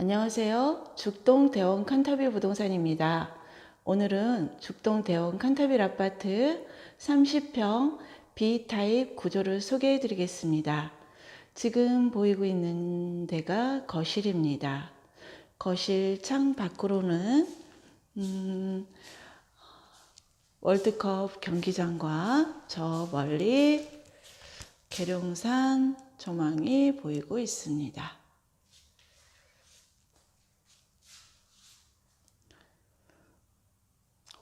안녕하세요. 죽동 대원 칸타빌 부동산입니다. 오늘은 죽동 대원 칸타빌 아파트 30평 B타입 구조를 소개해 드리겠습니다. 지금 보이고 있는 데가 거실입니다. 거실 창 밖으로는 음, 월드컵 경기장과 저 멀리 계룡산 조망이 보이고 있습니다.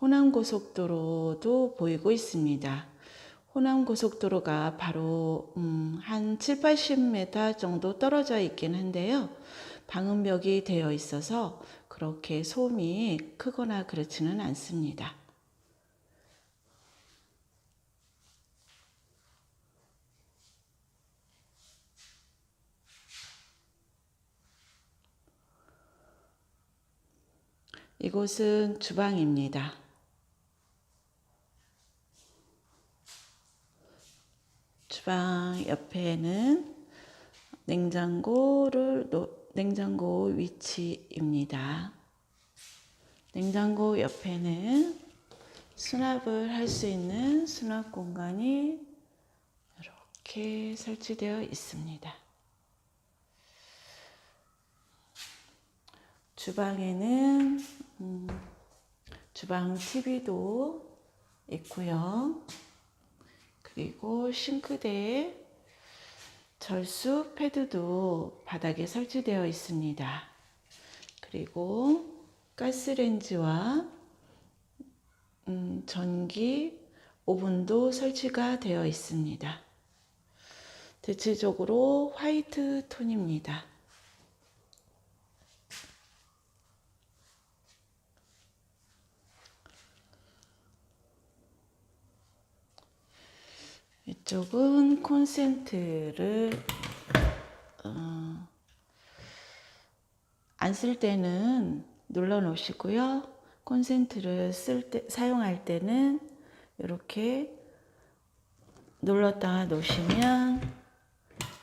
호남고속도로도 보이고 있습니다. 호남고속도로가 바로 음, 한 7, 80m 정도 떨어져 있긴 한데요. 방음벽이 되어 있어서 그렇게 소음이 크거나 그렇지는 않습니다. 이곳은 주방입니다. 주방 옆에는 냉장고를 놓- 냉장고 위치입니다. 냉장고 옆에는 수납을 할 수 있는 수납 공간이 이렇게 설치되어 있습니다. 주방에는 음, 주방 TV도 있고요. 그리고 싱크대에 절수 패드도 바닥에 설치되어 있습니다. 그리고 가스레인지와 음, 전기 오븐도 설치가 되어 있습니다. 대체적으로 화이트 톤입니다. 이쪽은 콘센트를 어, 안쓸 때는 눌러 놓으시고요. 콘센트를 쓸 때, 사용할 때는 이렇게 눌렀다가 놓으시면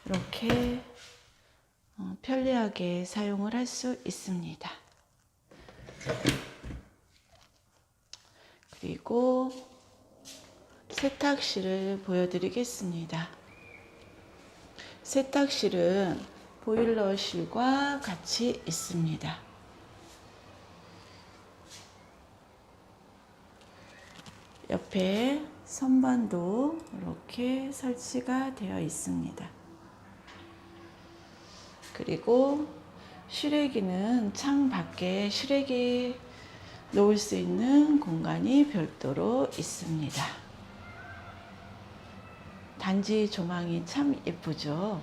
이렇게 어, 편리하게 사용을 할 수 있습니다. 그리고 세탁실을 보여드리겠습니다. 세탁실은 보일러실과 같이 있습니다. 옆에 선반도 이렇게 설치가 되어 있습니다. 그리고 실외기는 창 밖에 실외기 놓을 수 있는 공간이 별도로 있습니다. 단지 조망이 참 예쁘죠.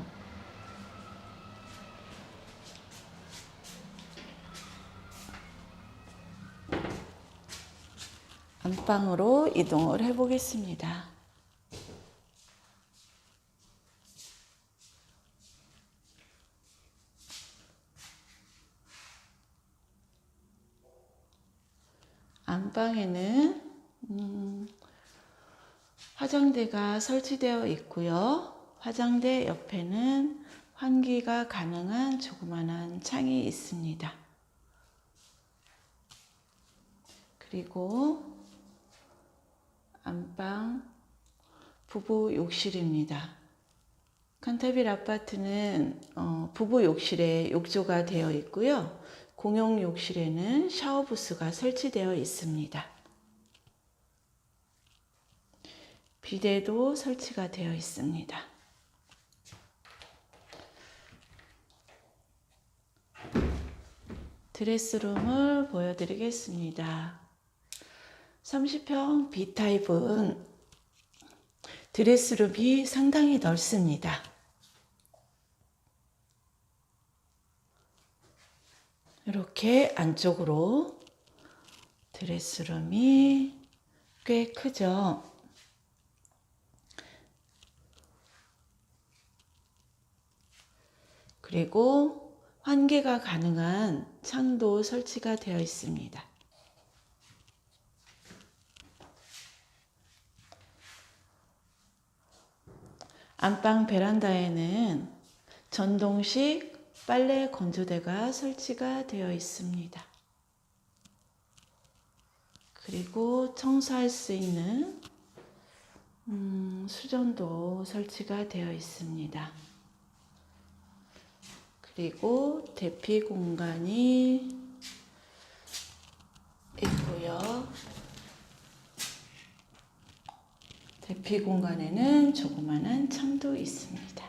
안방으로 이동을 해 보겠습니다. 안방에는 음, 화장대가 설치되어 있고요. 화장대 옆에는 환기가 가능한 조그만한 창이 있습니다. 그리고 안방 부부 욕실입니다. 칸타빌 아파트는 어, 부부 욕실에 욕조가 되어 있고요. 공용 욕실에는 샤워 부스가 설치되어 있습니다. 비데도 설치가 되어 있습니다. 드레스룸을 보여드리겠습니다. 30평 B타입은 드레스룸이 상당히 넓습니다. 이렇게 안쪽으로 드레스룸이 꽤 크죠. 그리고 환기가 가능한 창도 설치가 되어 있습니다. 안방 베란다에는 전동식 빨래 건조대가 설치가 되어 있습니다. 그리고 청소할 수 있는 음, 수전도 설치가 되어 있습니다. 그리고 대피 공간이 있고요. 대피 공간에는 조그마한 창도 있습니다.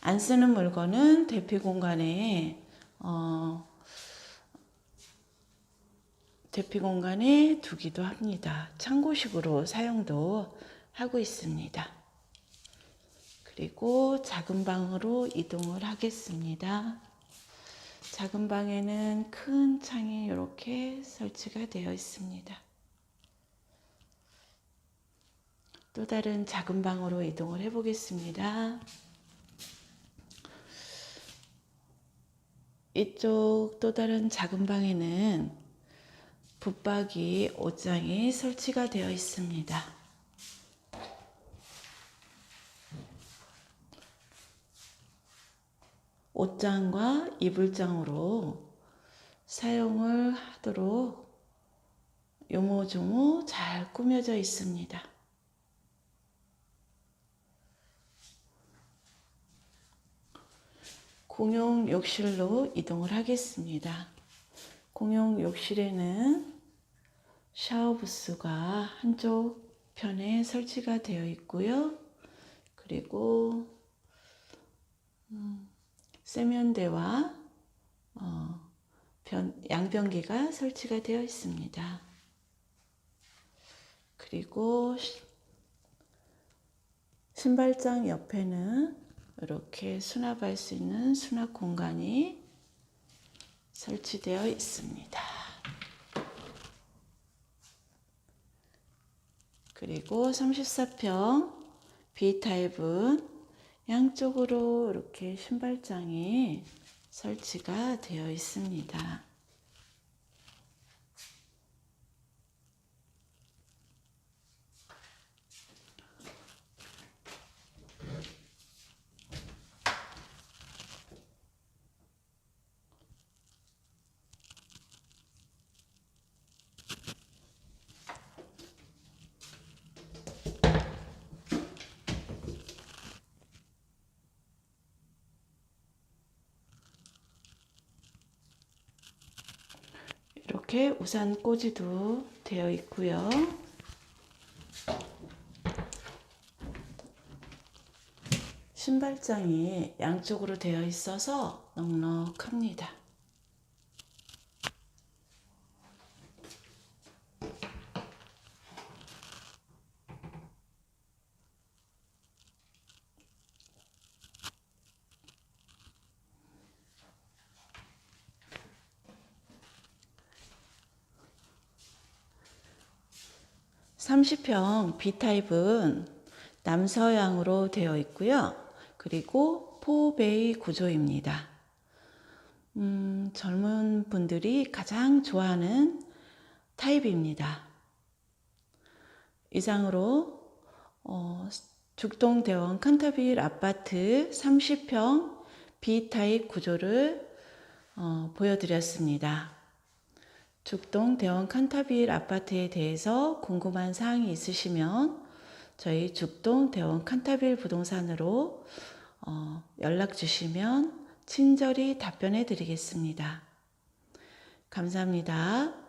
안 쓰는 물건은 대피 공간에 어, 대피 공간에 두기도 합니다. 창고식으로 사용도 하고 있습니다. 그리고 작은 방으로 이동을 하겠습니다. 작은 방에는 큰 창이 이렇게 설치가 되어 있습니다. 또 다른 작은 방으로 이동을 해 보겠습니다. 이쪽 또 다른 작은 방에는 붙박이 옷장이 설치가 되어 있습니다. 옷장과 이불장으로 사용을 하도록 요모조모 잘 꾸며져 있습니다. 공용 욕실로 이동을 하겠습니다. 공용 욕실에는 샤워 부스가 한쪽 편에 설치가 되어 있고요. 그리고 음, 세면대와 어, 변, 양변기가 설치가 되어 있습니다. 그리고 시- 신발장 옆에는 이렇게 수납할 수 있는 수납 공간이 설치되어 있습니다. 그리고 34평 B타입은 양쪽으로 이렇게 신발장이 설치가 되어 있습니다. 이렇게 우산 꽂이도 되어 있고요. 신발장이 양쪽으로 되어 있어서 넉넉합니다. 삼십 평 B타입은 남서양으로 되어 있고요. 그리고 포베이 구조입니다. 음, 젊은 분들이 가장 좋아하는 타입입니다. 이상으로 어, 죽동 대원 칸타빌 아파트 30평 B타입 구조를 어, 보여드렸습니다. 죽동 대원 칸타빌 아파트에 대해서 궁금한 사항이 있으시면 저희 죽동 대원 칸타빌 부동산으로 어, 연락 주시면 친절히 답변해 드리겠습니다. 감사합니다.